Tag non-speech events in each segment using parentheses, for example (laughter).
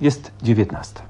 Jest dziewiętnasta.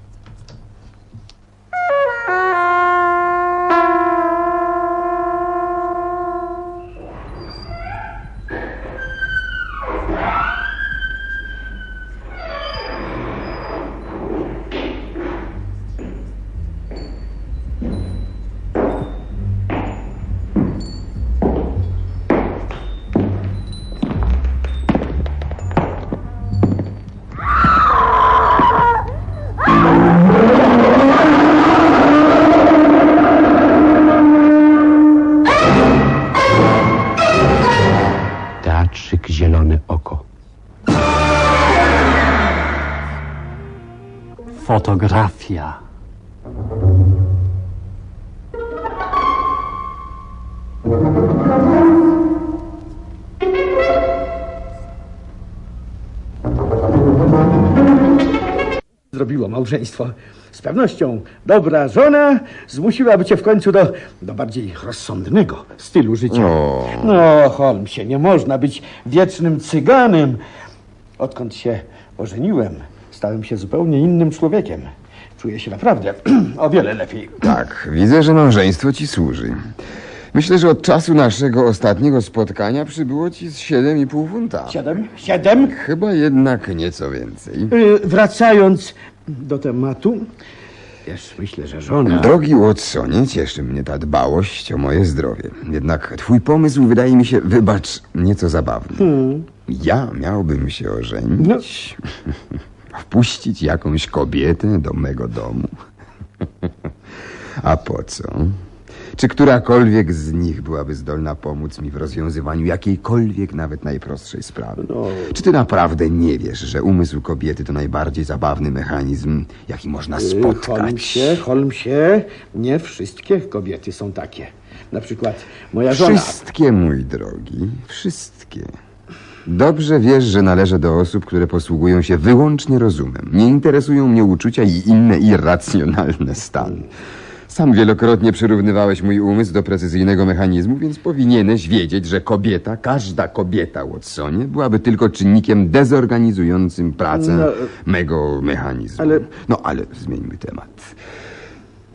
Zrobiło małżeństwo. Z pewnością dobra żona zmusiłaby cię w końcu do, do bardziej rozsądnego stylu życia. No, Holmesie, nie można być wiecznym cyganem. Odkąd się ożeniłem, stałem się zupełnie innym człowiekiem. Czuję się naprawdę (clears throat) o wiele lepiej. Tak, widzę, że małżeństwo ci służy. Myślę, że od czasu naszego ostatniego spotkania przybyło ci z 7,5 funta. Siedem, siedem. Chyba jednak nieco więcej. Y, wracając do tematu, wiesz, myślę, że żona... Drogi Watsonie, cieszy mnie ta dbałość o moje zdrowie. Jednak twój pomysł wydaje mi się, wybacz, nieco zabawny. Ja miałbym się ożenić, (laughs) wpuścić jakąś kobietę do mego domu. (laughs) A po co? Czy którakolwiek z nich byłaby zdolna pomóc mi w rozwiązywaniu jakiejkolwiek, nawet najprostszej sprawy? Czy ty naprawdę nie wiesz, że umysł kobiety to najbardziej zabawny mechanizm, jaki można spotkać? Holmesie, Holmesie, nie wszystkie kobiety są takie. Na przykład moja żona... Wszystkie, mój drogi, wszystkie. Dobrze wiesz, że należę do osób, które posługują się wyłącznie rozumem. Nie interesują mnie uczucia i inne irracjonalne stany. Sam wielokrotnie przyrównywałeś mój umysł do precyzyjnego mechanizmu, więc powinieneś wiedzieć, że kobieta, każda kobieta, Watsonie, byłaby tylko czynnikiem dezorganizującym pracę No, mego mechanizmu. ale- No, ale zmieńmy temat.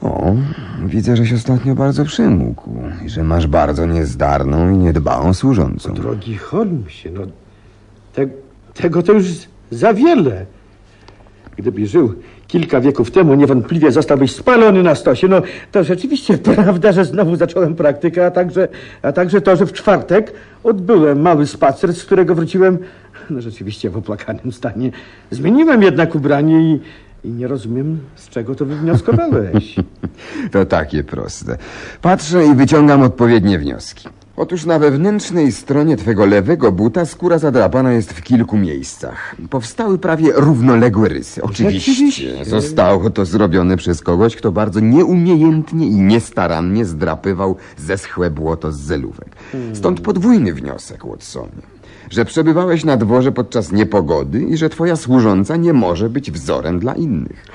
O, widzę, żeś ostatnio bardzo przymógł i że masz bardzo niezdarną i niedbałą służącą. Drogi Holmesie, no te, tego to już za wiele. Gdybyś żył kilka wieków temu, niewątpliwie zostałbyś spalony na stosie. No to rzeczywiście (laughs) prawda, że znowu zacząłem praktykę, a także, a także to, że w czwartek odbyłem mały spacer, z którego wróciłem (laughs) no rzeczywiście w opłakanym stanie. Zmieniłem jednak ubranie i, i nie rozumiem, z czego to wywnioskowałeś. (laughs) To takie proste. Patrzę i wyciągam odpowiednie wnioski. Otóż na wewnętrznej stronie twego lewego buta skóra zadrapana jest w kilku miejscach. Powstały prawie równoległe rysy. Oczywiście Rzeczywiście. zostało to zrobione przez kogoś, kto bardzo nieumiejętnie i niestarannie zdrapywał zeschłe błoto z zelówek. Stąd podwójny wniosek, Watsonie. Że przebywałeś na dworze podczas niepogody i że twoja służąca nie może być wzorem dla innych.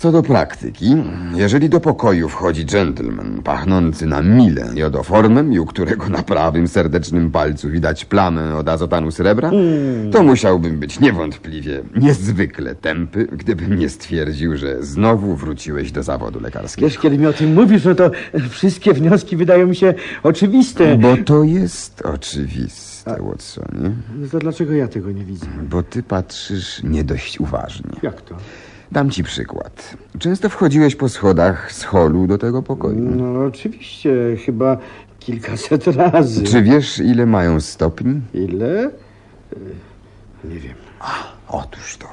Co do praktyki, jeżeli do pokoju wchodzi gentleman pachnący na mile jodoformem i u którego na prawym serdecznym palcu widać plamę od azotanu srebra, to musiałbym być niewątpliwie niezwykle tępy, gdybym nie stwierdził, że znowu wróciłeś do zawodu lekarskiego. Wiesz, kiedy mi o tym mówisz, no to wszystkie wnioski wydają mi się oczywiste. Bo to jest oczywiste, Watsonie. No to dlaczego ja tego nie widzę? Bo ty patrzysz nie dość uważnie. Jak to? Dam ci przykład. Często wchodziłeś po schodach z holu do tego pokoju. No oczywiście, chyba kilkaset (laughs) razy. Czy wiesz, ile mają stopni? Ile? Y, Nie wiem. Otóż to.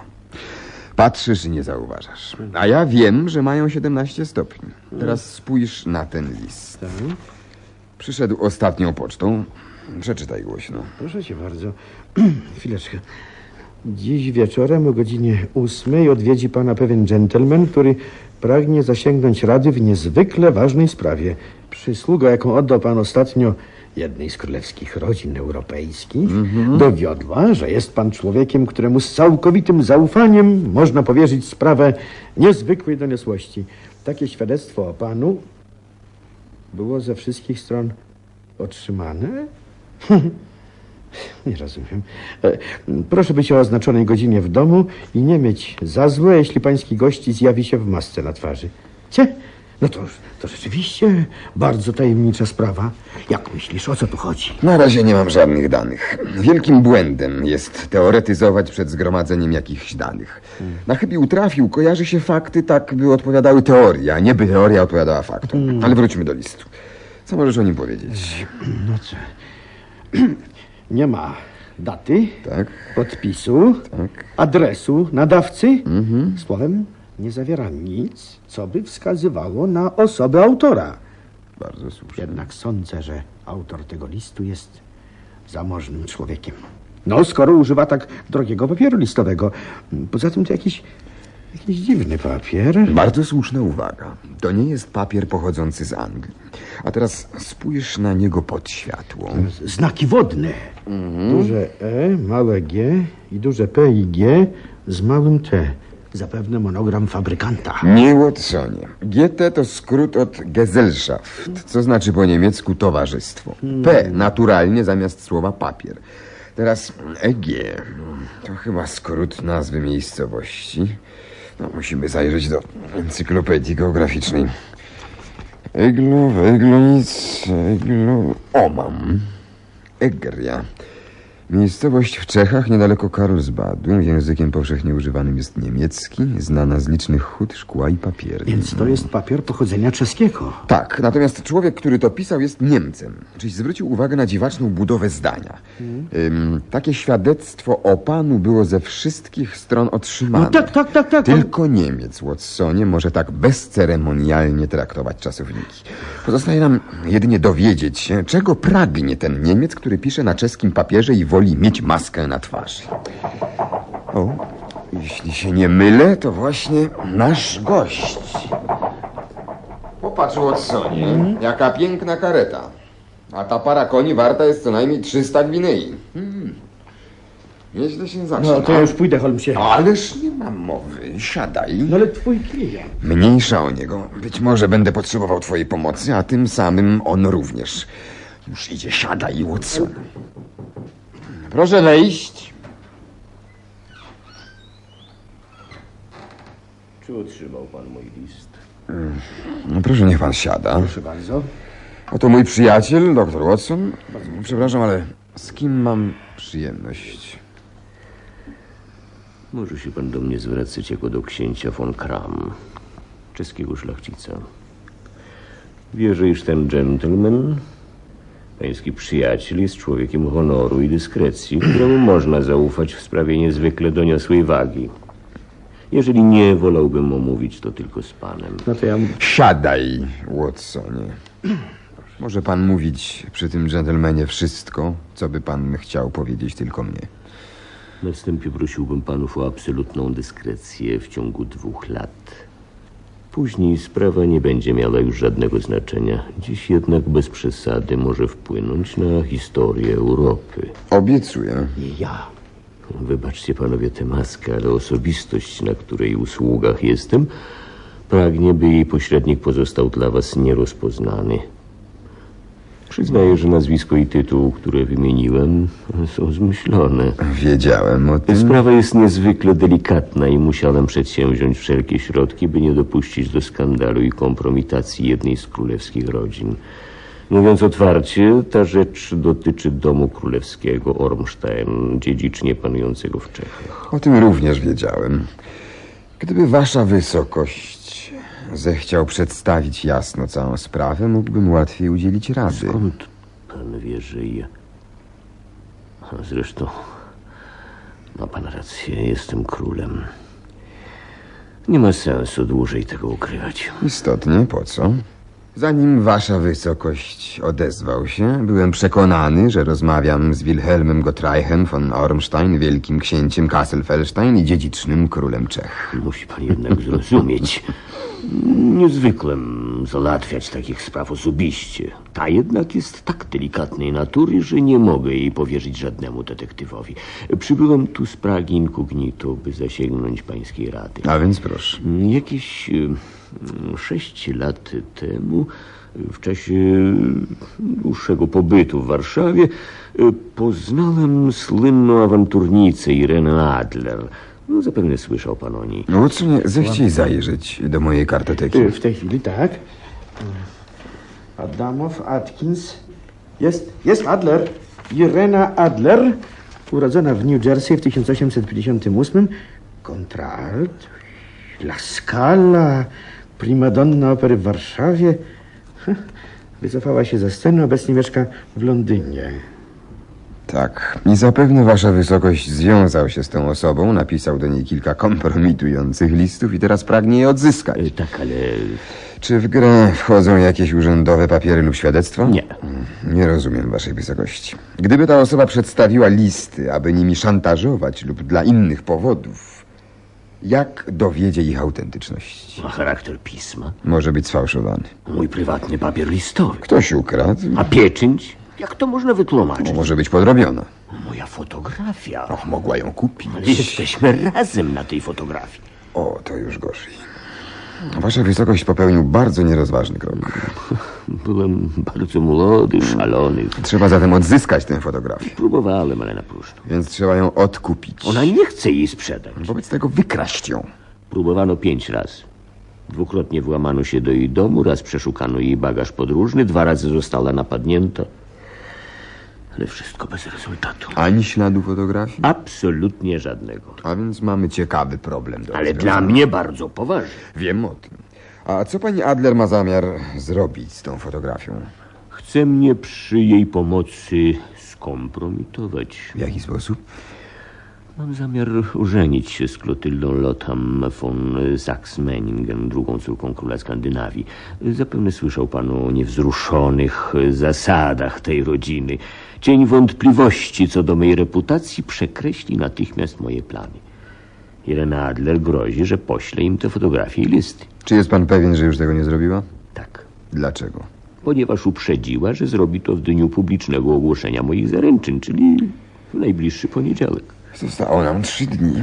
Patrzysz i nie zauważasz. A ja wiem, że mają 17 stopni. Teraz spójrz na ten list. Tak? Przyszedł ostatnią pocztą. Przeczytaj głośno. Proszę cię bardzo. (clears throat) Chwileczkę. Dziś wieczorem o godzinie ósmej odwiedzi pana pewien dżentelmen, który pragnie zasięgnąć rady w niezwykle ważnej sprawie. Przysługa, jaką oddał pan ostatnio jednej z królewskich rodzin europejskich, dowiodła, że jest pan człowiekiem, któremu z całkowitym zaufaniem można powierzyć sprawę niezwykłej doniosłości. Takie świadectwo o panu było ze wszystkich stron otrzymane? (laughs) Nie rozumiem. E, Proszę być o oznaczonej godzinie w domu i nie mieć za złe, jeśli pański gości zjawi się w masce na twarzy. Cie? No to, to rzeczywiście bardzo tajemnicza sprawa. Jak myślisz, o co tu chodzi? Na razie nie mam żadnych danych. Wielkim błędem jest teoretyzować przed zgromadzeniem jakichś danych. Na chybił trafił, kojarzy się fakty tak, by odpowiadały teorii, a nie by teoria odpowiadała faktom. Ale wróćmy do listu. Co możesz o nim powiedzieć? No co? (clears throat) Nie ma daty, Tak? podpisu, Tak. adresu nadawcy. Słowem, nie zawiera nic, co by wskazywało na osobę autora. Bardzo słusznie. Jednak sądzę, że autor tego listu jest zamożnym człowiekiem. No, skoro używa tak drogiego papieru listowego. Poza tym to jakiś, jakiś dziwny papier. Bardzo słuszna uwaga. To nie jest papier pochodzący z Anglii. A teraz spójrz na niego pod światło. Znaki wodne. Duże E, małe G i duże P i G z małym T. Zapewne monogram fabrykanta. Nie, Watsonie. GT to skrót od Gesellschaft, co znaczy po niemiecku towarzystwo. P naturalnie zamiast słowa papier. Teraz EG. To chyba skrót nazwy miejscowości. No, musimy zajrzeć do encyklopedii geograficznej. Eglo, Weglonic, Eglo... O, mam. Egria. Miejscowość w Czechach, niedaleko Karlsbadu. Językiem powszechnie używanym jest niemiecki, znana z licznych hut, szkła i papierni. Więc to jest papier pochodzenia czeskiego. Tak, natomiast człowiek, który to pisał, jest Niemcem. Czyli zwrócił uwagę na dziwaczną budowę zdania. Ym, takie świadectwo o panu było ze wszystkich stron otrzymane. No tak, tak, tak, tak. Tylko Niemiec, Watsonie, może tak bezceremonialnie traktować czasowniki. Pozostaje nam jedynie dowiedzieć się, czego pragnie ten Niemiec, który pisze na czeskim papierze i woli mieć maskę na twarzy. O, jeśli się nie mylę, to właśnie nasz gość. Popatrz, Watsonie, jaka piękna kareta. A ta para koni warta jest co najmniej 300 gwinei. Hmm. Nieźle się zaczyna. No to ja już pójdę, Holmesie. Ależ nie mam mowy. Siadaj. No ale twój klient. Mniejsza o niego. Być może będę potrzebował twojej pomocy, a tym samym on również. Już idzie, siadaj, Watson. Proszę wejść. Czy otrzymał pan mój list? No, proszę, niech pan siada. Proszę bardzo. Oto mój przyjaciel, doktor Watson. Przepraszam, ale z kim mam przyjemność? Może się pan do mnie zwracać jako do księcia von Kram, czeskiego szlachcica. Wierzę, iż ten gentleman, pański przyjaciel, jest człowiekiem honoru i dyskrecji, któremu można zaufać w sprawie niezwykle doniosłej wagi. Jeżeli nie, wolałbym omówić to tylko z panem. No to ja... Siadaj, Watsonie. Może pan mówić przy tym dżentelmenie wszystko, co by pan chciał powiedzieć tylko mnie. Na wstępie prosiłbym panów o absolutną dyskrecję w ciągu dwóch lat. Później sprawa nie będzie miała już żadnego znaczenia. Dziś jednak bez przesady może wpłynąć na historię Europy. Obiecuję. Ja. Wybaczcie panowie tę maskę, ale osobistość, na której usługach jestem, pragnie, by jej pośrednik pozostał dla was nierozpoznany. Przyznaję, że nazwisko i tytuł, które wymieniłem, są zmyślone. Wiedziałem o tym. Sprawa jest niezwykle delikatna i musiałem przedsięwziąć wszelkie środki, by nie dopuścić do skandalu i kompromitacji jednej z królewskich rodzin. Mówiąc otwarcie, ta rzecz dotyczy domu królewskiego Ormstein, dziedzicznie panującego w Czechach. O tym również wiedziałem. Gdyby wasza wysokość zechciał przedstawić jasno całą sprawę, mógłbym łatwiej udzielić rady. Skąd pan wie, że ja... Zresztą ma pan rację, jestem królem. Nie ma sensu dłużej tego ukrywać. Istotnie, po co? Zanim wasza wysokość odezwał się, byłem przekonany, że rozmawiam z Wilhelmem Gottreichem von Ormstein, wielkim księciem Kasselfelstein i dziedzicznym królem Czech. Musi pan jednak zrozumieć. Niezwykle m, załatwiać takich spraw osobiście. Ta jednak jest tak delikatnej natury, że nie mogę jej powierzyć żadnemu detektywowi. Przybyłem tu z Pragi incognito, by zasięgnąć pańskiej rady. A więc proszę. Jakieś e, sześć lat temu W czasie dłuższego pobytu w Warszawie poznałem słynną awanturnicę Irenę Adler. No, zapewne słyszał pan o niej. No, Watsonie, zechciej zajrzeć do mojej kartoteki. W tej chwili tak. Adamow, Atkins. Jest, jest Adler. Irena Adler. Urodzona w New Jersey w 1858. Kontralt. La Scala. Primadonna opery w Warszawie. Heh, Wycofała się ze sceny, obecnie mieszka w Londynie. Tak. I zapewne wasza wysokość związał się z tą osobą, napisał do niej kilka kompromitujących listów i teraz pragnie je odzyskać. E, Tak, ale Czy w grę wchodzą jakieś urzędowe papiery lub świadectwo? nie. Nie rozumiem waszej wysokości. Gdyby ta osoba przedstawiła listy, aby nimi szantażować lub dla innych powodów, jak dowiedzie ich autentyczności? Ma charakter pisma. Może być sfałszowany. Mój prywatny papier listowy. Ktoś ukradł, A pieczęć? Jak to można wytłumaczyć? może być podrobiona. Moja fotografia. Och, mogła ją kupić. Ale jesteśmy razem na tej fotografii. O, to już gorzej. Wasza wysokość popełnił bardzo nierozważny krok. (laughs) Byłem bardzo młody, szalony. Trzeba zatem odzyskać tę fotografię, Próbowałem, ale na próżno. więc trzeba ją odkupić. Ona nie chce jej sprzedać. Wobec tego wykraść ją. Próbowano pięć razy. Dwukrotnie włamano się do jej domu, raz przeszukano jej bagaż podróżny, dwa razy została napadnięta. Ale wszystko bez rezultatu. Ani śladu fotografii? Absolutnie żadnego. A więc mamy ciekawy problem do Ale dla mnie bardzo poważny. Wiem o tym. A co pani Adler ma zamiar zrobić z tą fotografią? Chce mnie przy jej pomocy skompromitować. W jaki sposób? Mam zamiar ożenić się z Klotyldą Lotham von Sachs-Meiningen, drugą córką króla Skandynawii. Zapewne słyszał pan o niewzruszonych zasadach tej rodziny. Cień wątpliwości co do mojej reputacji przekreśli natychmiast moje plany. Irena Adler grozi, że pośle im te fotografie i listy. Czy jest pan pewien, że już tego nie zrobiła? Tak, Dlaczego? ponieważ uprzedziła, że zrobi to w dniu publicznego ogłoszenia moich zaręczyn, czyli w najbliższy poniedziałek. Zostało nam trzy dni.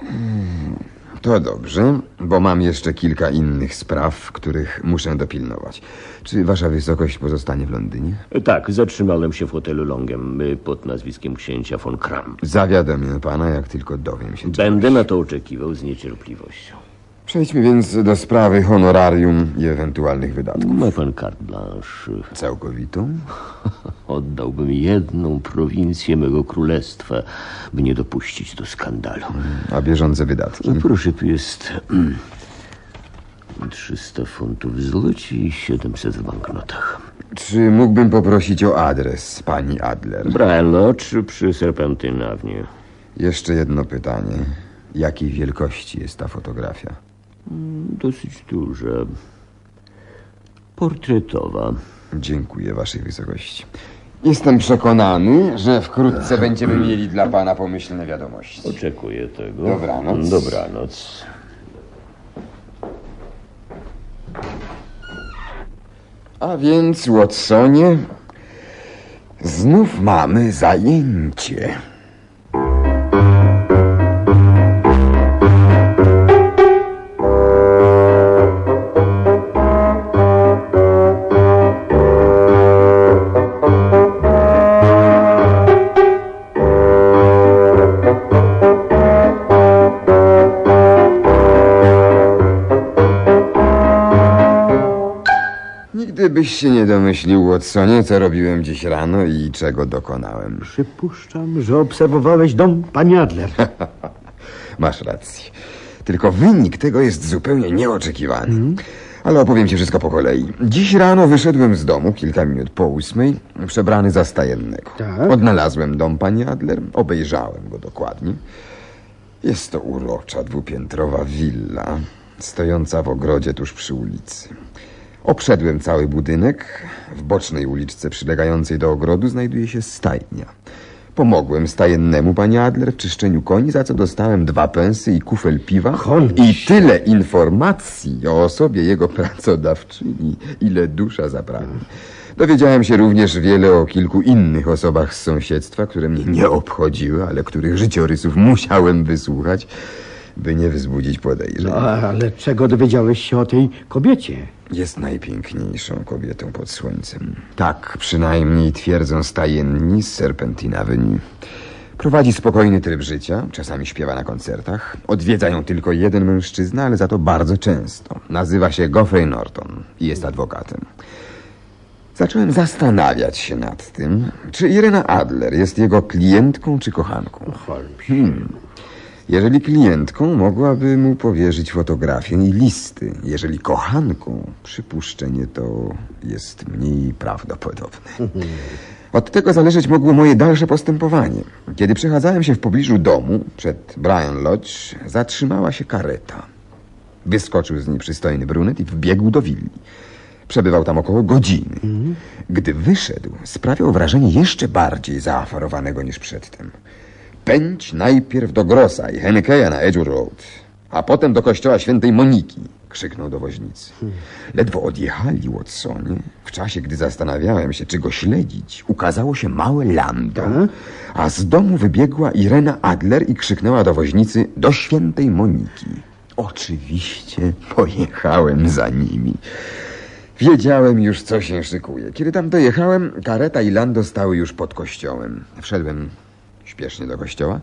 Hmm, To dobrze, bo mam jeszcze kilka innych spraw, których muszę dopilnować. Czy wasza wysokość pozostanie w Londynie? Tak, zatrzymałem się w hotelu Longem y, pod nazwiskiem księcia von Kram. Zawiadomię pana, jak tylko dowiem się. Będę na to oczekiwał z niecierpliwością. Przejdźmy więc do sprawy honorarium i ewentualnych wydatków. Ma pan carte blanche. Całkowitą? (laughs) Oddałbym jedną prowincję mego królestwa, by nie dopuścić do skandalu. A bieżące wydatki? Proszę, tu jest mm, 300 funtów w złocie i 700 w banknotach. Czy mógłbym poprosić o adres pani Adler? Brian Lodge przy Serpentine Avenue. Jeszcze jedno pytanie. Jakiej wielkości jest ta fotografia? Dosyć duża. Portretowa. Dziękuję waszej wysokości. Jestem przekonany, że wkrótce będziemy mieli dla pana pomyślne wiadomości. Oczekuję tego. Dobranoc. Dobranoc. A więc, Watsonie, znów mamy zajęcie. Nigdy byś się nie domyślił, Watsonie, co robiłem dziś rano i czego dokonałem. Przypuszczam, że obserwowałeś dom pani Adler. (laughs) Masz rację. Tylko wynik tego jest zupełnie nieoczekiwany. Ale opowiem ci wszystko po kolei. Dziś rano wyszedłem z domu, kilka minut po ósmej, przebrany za stajennego. Tak? Odnalazłem dom pani Adler, obejrzałem go dokładnie. Jest to urocza, dwupiętrowa willa, stojąca w ogrodzie tuż przy ulicy. Obszedłem cały budynek. W bocznej uliczce przylegającej do ogrodu znajduje się stajnia. Pomogłem stajennemu, panie Adler, w czyszczeniu koni, za co dostałem dwa pensy i kufel piwa. Holmes. I tyle informacji o osobie jego pracodawczyni, ile dusza zapragnie. Dowiedziałem się również wiele o kilku innych osobach z sąsiedztwa, które mnie nie obchodziły, ale których życiorysów musiałem wysłuchać. By nie wzbudzić podejrzeń. No, ale czego dowiedziałeś się o tej kobiecie? Jest najpiękniejszą kobietą pod słońcem. Tak przynajmniej twierdzą stajenni z Serpentin Avenue. Prowadzi spokojny tryb życia, czasami śpiewa na koncertach. Odwiedza ją tylko jeden mężczyzna, ale za to bardzo często. Nazywa się Geoffrey Norton i jest adwokatem. Zacząłem zastanawiać się nad tym, czy Irena Adler jest jego klientką czy kochanką. Hmm. Jeżeli klientką, mogłaby mu powierzyć fotografię i listy. Jeżeli kochanką, przypuszczenie to jest mniej prawdopodobne. (laughs) Od tego zależeć mogło moje dalsze postępowanie. Kiedy przechadzałem się w pobliżu domu, przed Brian Lodge, zatrzymała się kareta. Wyskoczył z niej przystojny brunet i wbiegł do willi. Przebywał tam około godziny. Gdy wyszedł, sprawiał wrażenie jeszcze bardziej zaaferowanego niż przedtem. Pędź najpierw do Grossa i Hennekeja na Edgewood Road, a potem do kościoła świętej Moniki, krzyknął do woźnicy. Ledwo odjechali Watsonie, w czasie, gdy zastanawiałem się, czy go śledzić, ukazało się małe lando, a z domu wybiegła Irena Adler i krzyknęła do woźnicy do świętej Moniki. Oczywiście pojechałem za nimi. Wiedziałem już, co się szykuje. Kiedy tam dojechałem, kareta i lando stały już pod kościołem. Wszedłem śpiesznie do kościoła.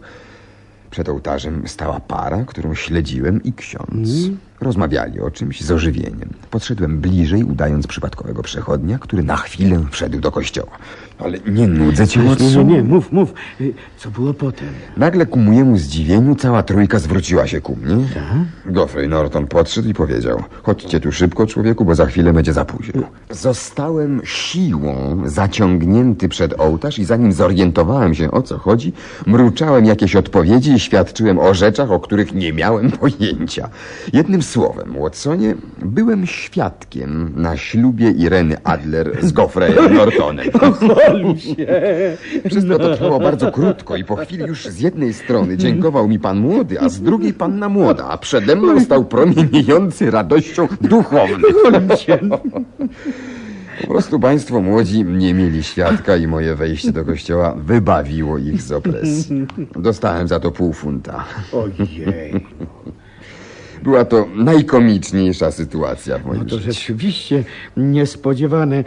Przed ołtarzem stała para, którą śledziłem i ksiądz. Rozmawiali o czymś z ożywieniem. Podszedłem bliżej, udając przypadkowego przechodnia, który na chwilę wszedł do kościoła. Ale nie nudzę cię, Nie, nie, Watson. nie, mów, mów. Y, Co było potem? Nagle ku mojemu zdziwieniu cała trójka zwróciła się ku mnie. Geoffrey Norton podszedł i powiedział Chodźcie tu szybko, człowieku, bo za chwilę będzie za późno. Zostałem siłą zaciągnięty przed ołtarz i zanim zorientowałem się o co chodzi, mruczałem jakieś odpowiedzi i świadczyłem o rzeczach, o których nie miałem (laughs) pojęcia. Jednym słowem, Watsonie, byłem świadkiem na ślubie Ireny Adler z Geoffreyem (laughs) Nortonem. Wszystko to trwało bardzo krótko i po chwili już z jednej strony dziękował mi pan młody, a z drugiej panna młoda, a przede mną stał promieniejący radością duchowny. Po prostu państwo młodzi nie mieli świadka i moje wejście do kościoła wybawiło ich z opresji. Dostałem za to pół funta. Ojej. Była to najkomiczniejsza sytuacja w moim No to życiu. rzeczywiście niespodziewane,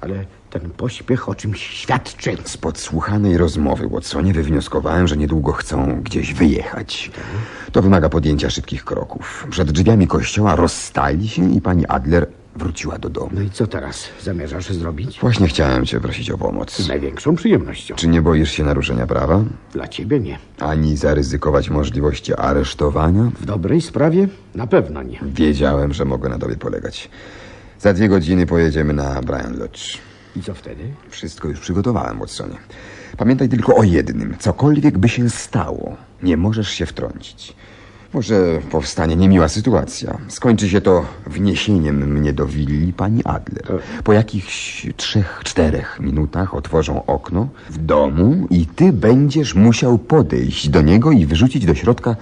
ale ten pośpiech o czymś świadczy. Z podsłuchanej rozmowy Watsonie wywnioskowałem, że niedługo chcą gdzieś wyjechać. To wymaga podjęcia szybkich kroków. Przed drzwiami kościoła rozstali się i pani Adler wróciła do domu. No i co teraz zamierzasz zrobić? Właśnie chciałem cię prosić o pomoc. Z największą przyjemnością. Czy nie boisz się naruszenia prawa? Dla ciebie nie. Ani zaryzykować możliwości aresztowania? W dobrej sprawie na pewno nie. Wiedziałem, że mogę na tobie polegać. Za dwie godziny pojedziemy na Brian Lodge. I co wtedy? Wszystko już przygotowałem, Watsonie. Pamiętaj tylko o jednym. Cokolwiek by się stało, nie możesz się wtrącić. Może powstanie niemiła sytuacja. Skończy się to wniesieniem mnie do willi pani Adler. Po jakichś trzech, czterech minutach otworzą okno w domu i ty będziesz musiał podejść do niego i wyrzucić do środka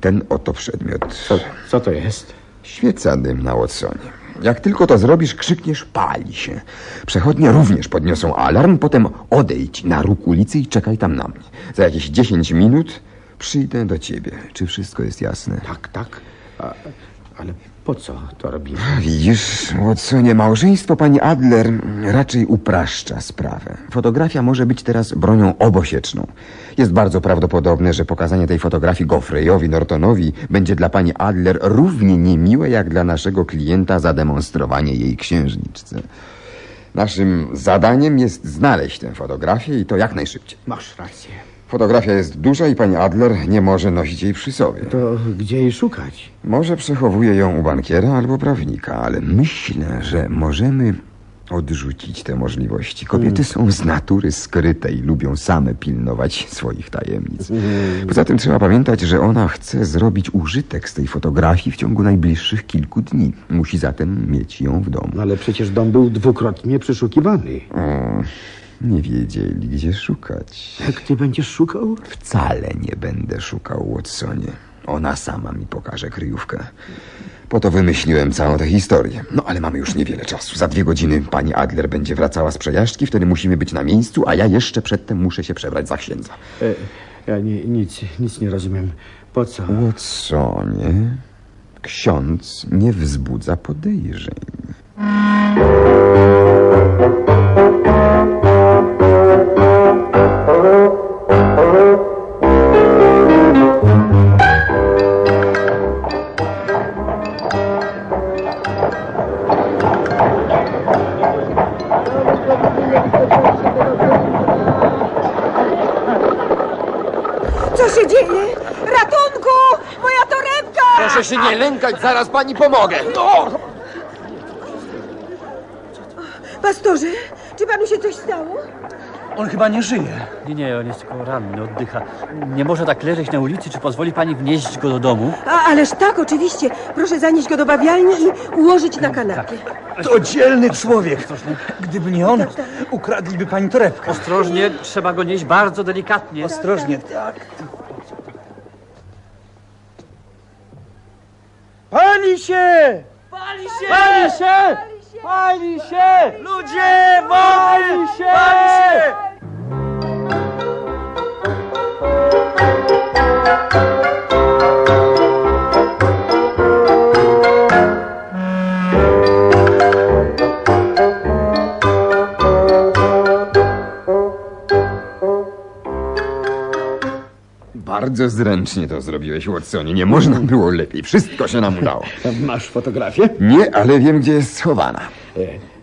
ten oto przedmiot. Co, co to jest? Świeca dymna, Watsonie. Jak tylko to zrobisz, krzykniesz, pali się. Przechodnie również podniosą alarm, potem odejdź na róg ulicy i czekaj tam na mnie. Za jakieś 10 minut przyjdę do ciebie. Czy wszystko jest jasne? Tak, tak. A, ale po co to robimy? (laughs) Widzisz, Watsonie, małżeństwo pani Adler raczej upraszcza sprawę. Fotografia może być teraz bronią obosieczną. Jest bardzo prawdopodobne, że pokazanie tej fotografii Goffreyowi Nortonowi będzie dla pani Adler równie niemiłe, jak dla naszego klienta zademonstrowanie jej księżniczce. Naszym zadaniem jest znaleźć tę fotografię i to jak najszybciej. Masz rację. Fotografia jest duża i pani Adler nie może nosić jej przy sobie. To gdzie jej szukać? Może przechowuje ją u bankiera albo prawnika, ale myślę, że możemy odrzucić te możliwości. Kobiety są z natury skryte i lubią same pilnować swoich tajemnic. Poza tym trzeba pamiętać, że ona chce zrobić użytek z tej fotografii w ciągu najbliższych kilku dni. Musi zatem mieć ją w domu. No ale przecież dom był dwukrotnie przeszukiwany. O, nie wiedzieli, gdzie szukać. Jak ty będziesz szukał? Wcale nie będę szukał Watsonie. Ona sama mi pokaże kryjówkę. Po to wymyśliłem całą tę historię. No ale mamy już niewiele czasu. Za dwie godziny pani Adler będzie wracała z przejażdżki, wtedy musimy być na miejscu, a ja jeszcze przedtem muszę się przebrać za księdza. Ja ni, nic, nic nie rozumiem. Po co? Watsonie, ksiądz nie wzbudza podejrzeń. Zaraz pani pomogę. No! Pastorze, czy panu się coś stało? On chyba nie żyje. Nie, nie, on jest tylko ranny, oddycha. Nie może tak leżeć na ulicy. Czy pozwoli pani wnieść go do domu? A, ależ tak, oczywiście. Proszę zanieść go do bawialni i ułożyć na kanapie. To dzielny człowiek. Gdyby nie on, ukradliby pani torebkę. Ostrożnie, trzeba go nieść bardzo delikatnie. Ostrożnie, tak. Pali się! Pali się! Pali się! Pali się! Ludzie, pali się! Pali się! Bardzo zręcznie to zrobiłeś, Watsonie. Nie można było lepiej. Wszystko się nam udało. Masz fotografię? Nie, ale wiem, gdzie jest schowana. E,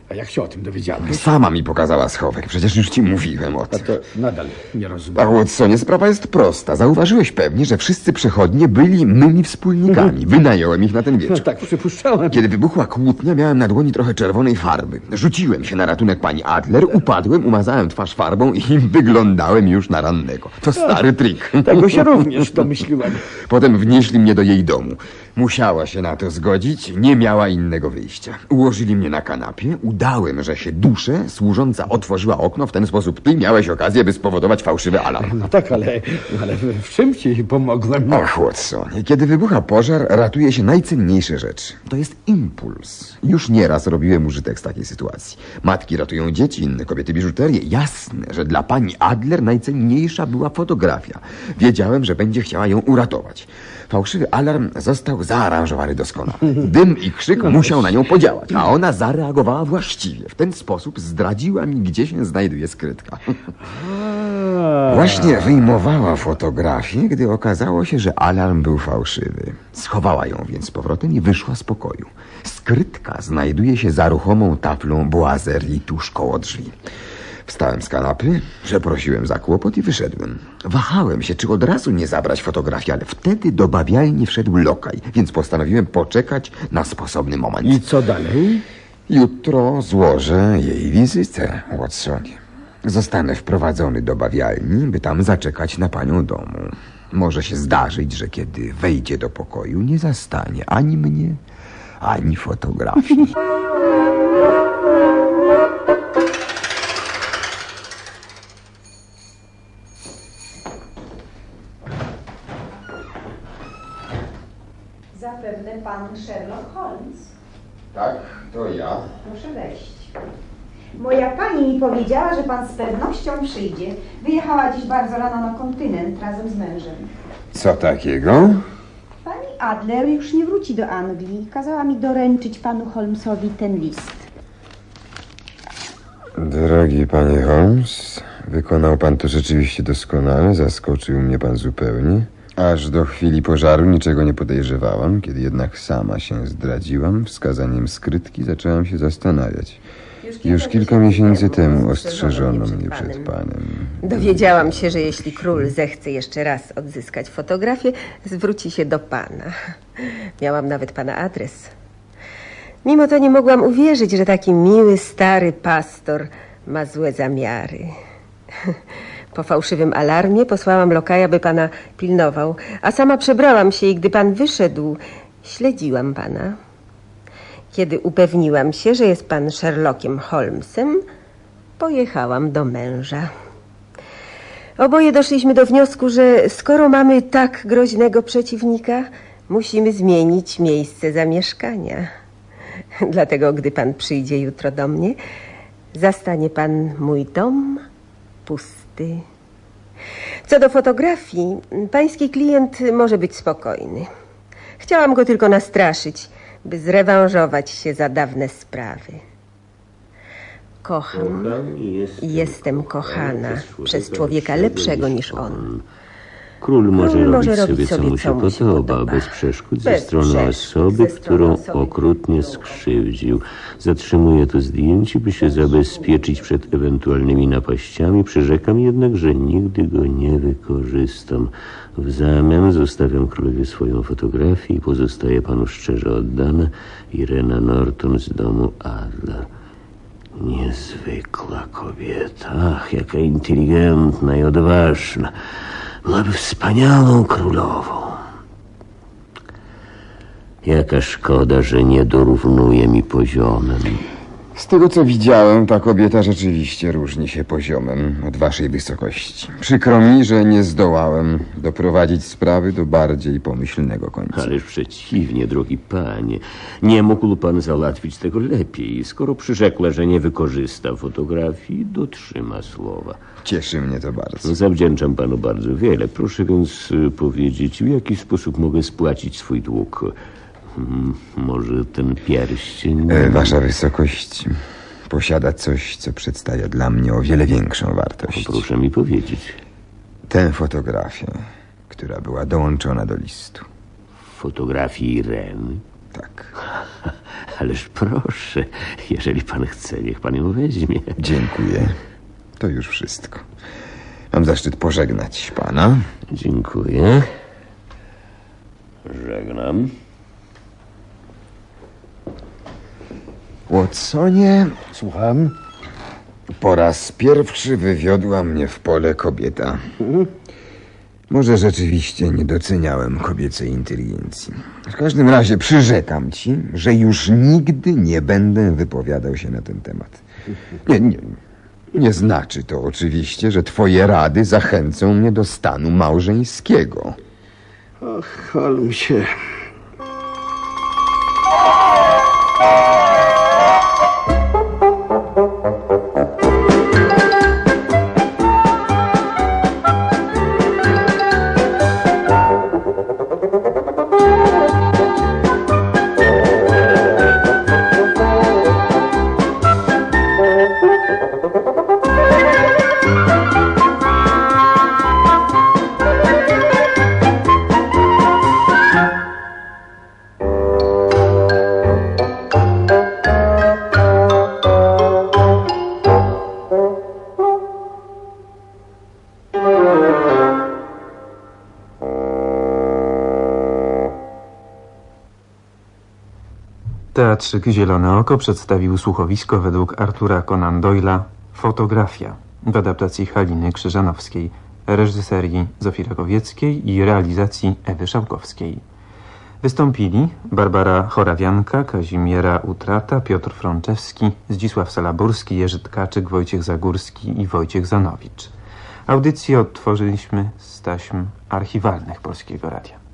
a jak się o tym dowiedziałeś? Sama mi pokazała schowek. Przecież już ci mówiłem o A tym. to nadal nie A rozumiem. Watsonie, sprawa jest prosta. Zauważyłeś pewnie, że wszyscy przechodnie byli mymi wspólnikami. (laughs) Wynająłem ich na ten No, wieczór. tak przypuszczałem. Kiedy wybuchła kłótnia, miałem na dłoni trochę czerwonej farby. Rzuciłem się na ratunek pani Adler, upadłem, umazałem twarz farbą i (laughs) wyglądałem już na rannego. To stary trik. Tego się (laughs) również domyśliłem. Potem wnieśli mnie do jej domu. Musiała się na to zgodzić, nie miała innego wyjścia. Ułożyli mnie na kanapie, udałem, że się duszę, służąca otworzyła okno, w ten sposób ty miałeś okazję, by spowodować fałszywy alarm. No tak, ale, ale w czym ci pomogłem? Och, Watsonie, kiedy wybucha pożar, ratuje się najcenniejsze rzeczy. To jest impuls. Już nieraz robiłem użytek z takiej sytuacji. Matki ratują dzieci, inne kobiety biżuterię. Jasne, że dla pani Adler najcenniejsza była fotografia. Wiedziałem, że będzie chciała ją uratować. Fałszywy alarm został zaaranżowany doskonale. Dym i krzyk musiał na nią podziałać, a ona zareagowała właściwie. W ten sposób zdradziła mi, gdzie się znajduje skrytka. Właśnie wyjmowała fotografię, gdy okazało się, że alarm był fałszywy. Schowała ją więc z powrotem i wyszła z pokoju. Skrytka znajduje się za ruchomą taflą boazerii tuż koło drzwi. Wstałem z kanapy, przeprosiłem za kłopot i wyszedłem. Wahałem się, czy od razu nie zabrać fotografii, ale wtedy do bawialni wszedł lokaj, więc postanowiłem poczekać na sposobny moment. I co dalej? Jutro złożę jej wizytę, Watsonie. Zostanę wprowadzony do bawialni, by tam zaczekać na panią domu. Może się zdarzyć, że kiedy wejdzie do pokoju, nie zastanie ani mnie, ani fotografii. Pan Sherlock Holmes. Tak, to ja. Proszę wejść. Moja pani mi powiedziała, że pan z pewnością przyjdzie. Wyjechała dziś bardzo rano na kontynent razem z mężem. Co takiego? Pani Adler już nie wróci do Anglii. Kazała mi doręczyć panu Holmesowi ten list. Drogi panie Holmes, wykonał pan to rzeczywiście doskonale, zaskoczył mnie pan zupełnie. Aż do chwili pożaru niczego nie podejrzewałam, kiedy jednak sama się zdradziłam, wskazaniem skrytki zaczęłam się zastanawiać. Już kilka miesięcy temu ostrzeżono mnie przed panem. Dowiedziałam się, że jeśli król zechce jeszcze raz odzyskać fotografię, zwróci się do pana. Miałam nawet pana adres. Mimo to nie mogłam uwierzyć, że taki miły, stary pastor ma złe zamiary. Po fałszywym alarmie posłałam lokaja, by pana pilnował, a sama przebrałam się i gdy pan wyszedł, śledziłam pana. Kiedy upewniłam się, że jest pan Sherlockiem Holmesem, pojechałam do męża. Oboje doszliśmy do wniosku, że skoro mamy tak groźnego przeciwnika, musimy zmienić miejsce zamieszkania. (laughs) Dlatego, gdy pan przyjdzie jutro do mnie, zastanie pan mój dom pusty. Co do fotografii, pański klient może być spokojny. Chciałam go tylko nastraszyć, by zrewanżować się za dawne sprawy. Kocham Kocham i i jestem kochana przez człowieka lepszego niż on. Król może, Król może robić, robić sobie, co mu się podoba, bez przeszkód ze Bez strony przeszkód osoby, ze którą osoby, okrutnie skrzywdził. Zatrzymuje to zdjęcie, by się zabezpieczyć przed ewentualnymi napaściami. Przyrzekam jednak, że nigdy go nie wykorzystam. W zamian zostawiam królowi swoją fotografię i pozostaje panu szczerze oddana Irena Norton z domu Adler. Niezwykła kobieta, ach, jaka inteligentna i odważna. Byłaby wspaniałą królową. Jaka szkoda, że nie dorównuje mi poziomem. Z tego co widziałem, ta kobieta rzeczywiście różni się poziomem od waszej wysokości. Przykro mi, że nie zdołałem doprowadzić sprawy do bardziej pomyślnego końca. Ależ przeciwnie, drogi panie. Nie mógł pan załatwić tego lepiej. Skoro przyrzekła, że nie wykorzysta fotografii, dotrzyma słowa. Cieszy mnie to bardzo. Zawdzięczam panu bardzo wiele. Proszę więc y, powiedzieć, w jaki sposób mogę spłacić swój dług. Hmm, Może ten pierścień? E, Wasza wysokość posiada coś, co przedstawia dla mnie o wiele większą wartość. Proszę mi powiedzieć. Tę fotografię, która była dołączona do listu. Fotografii Ireny? Tak. (laughs) Ależ proszę, jeżeli pan chce, niech pan ją weźmie. Dziękuję. To już wszystko. Mam zaszczyt pożegnać pana. Dziękuję. Żegnam. Watsonie, Słucham. po raz pierwszy wywiodła mnie w pole kobieta. Może rzeczywiście nie doceniałem kobiecej inteligencji. W każdym razie przyrzekam ci, że już nigdy nie będę wypowiadał się na ten temat. Nie, nie, nie znaczy to oczywiście, że twoje rady zachęcą mnie do stanu małżeńskiego. Och, Holmesie. Teatrzyk Zielone Oko przedstawił słuchowisko według Artura Conan Doyle'a Fotografia w adaptacji Haliny Krzyżanowskiej, reżyserii Zofii Rakowieckiej i realizacji Ewy Szałkowskiej. Wystąpili Barbara Chorawianka, Kazimiera Utrata, Piotr Frączewski, Zdzisław Salaburski, Jerzy Tkaczyk, Wojciech Zagórski i Wojciech Zanowicz. Audycję odtworzyliśmy z taśm archiwalnych Polskiego Radia.